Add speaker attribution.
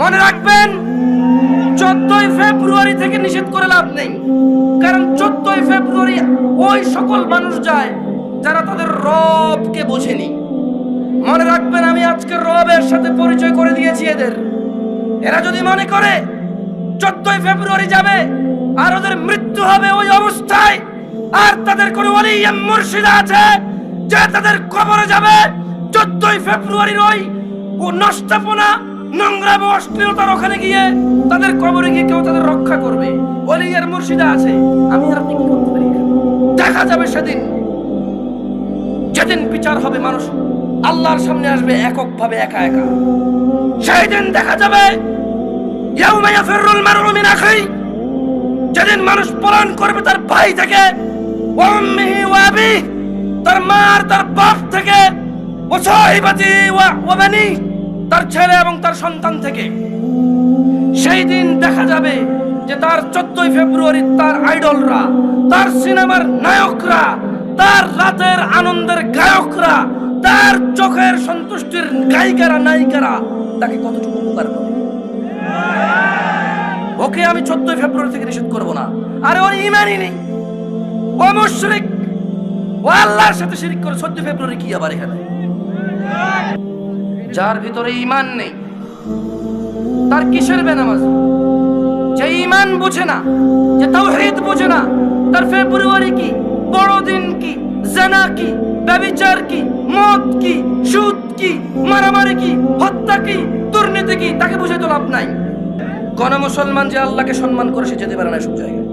Speaker 1: মনে রাখবেন, চোদ্দই ফেব্রুয়ারি থেকে নিষেধ করে লাভ নেই। কারণ চোদ্দই ফেব্রুয়ারি ওই সকল মানুষ যায় যারা তাদের রবকে বোঝেনি। মনে রাখবেন, আমি আজকে রবের সাথে পরিচয় করে দিয়েছি এদের। এরা যদি মনে করে চোদ্দই ফেব্রুয়ারি যাবে, আর ওদের মৃত্যু হবে ওই অবস্থায়, আর তাদের কোনো মুর্শিদা আছে যে তাদের কবরে যাবে, চোদ্দই ফেব্রুয়ারির ওই ও নষ্টাপনা নোংরা অশ্লীলতার ওখানে গিয়ে তাদের কবরে গিয়ে কেউ তাদের রক্ষা করবে। অলিয়ার মুর্শিদা আছে, আমি আর আপনি কি করতে পারি দেখা যাবে সেদিন, যেদিন বিচার হবে মানুষ, আল্লাহর সামনে আসবে এককভাবে একা একা। সেই দিন দেখা যাবে, ইয়াউমা ইয়াফিরুল মারউ মিন আখি যেদিন মানুষ পলায়ন করবে তার ভাই থেকে উম্মিহি ওয়া আবিহি, তার মা আর তার বাপ থেকে ওয়া সাহিবাতি ওয়া ওয়া বানি তার ছেলে এবং তার সন্তান থেকে। সেই দিন দেখা যাবে যে তার চোদ্দই ফেব্রুয়ারি তার আইডলরা, তার সিনেমার নায়করা, তার রাতের আনন্দের গায়করা, তার চোখের সন্তুষ্টির গায়িকারা, নায়িকারা তাকে কতটুকু উপকার করে। ওকে আমি চোদ্দই ফেব্রুয়ারি থেকে নিষেধ করব না। আরে ওর ইমানই নেই। ও মুশরিক। ও আল্লাহর সাথে শিরিক করে চোদ্দ ফেব্রুয়ারি কি আবার এখানে? যার ভিতরে ইমান নেই, তার কিসের বেনামাজ? যে ইমান বুঝে না, যে তাওহীদ বুঝে না, তার ফেব্রুয়ারি কি, বড়দিন কি, জানা কি ব্যভিচার কি, মদ কি, সুদ কি, মারামারি কি, হত্যা কি, দুর্নীতি কি, তাকে বুঝে তো লাভ নাই। গণ মুসলমান যে আল্লাহকে সম্মান করে, সে যেতে পারে না সব জায়গায়।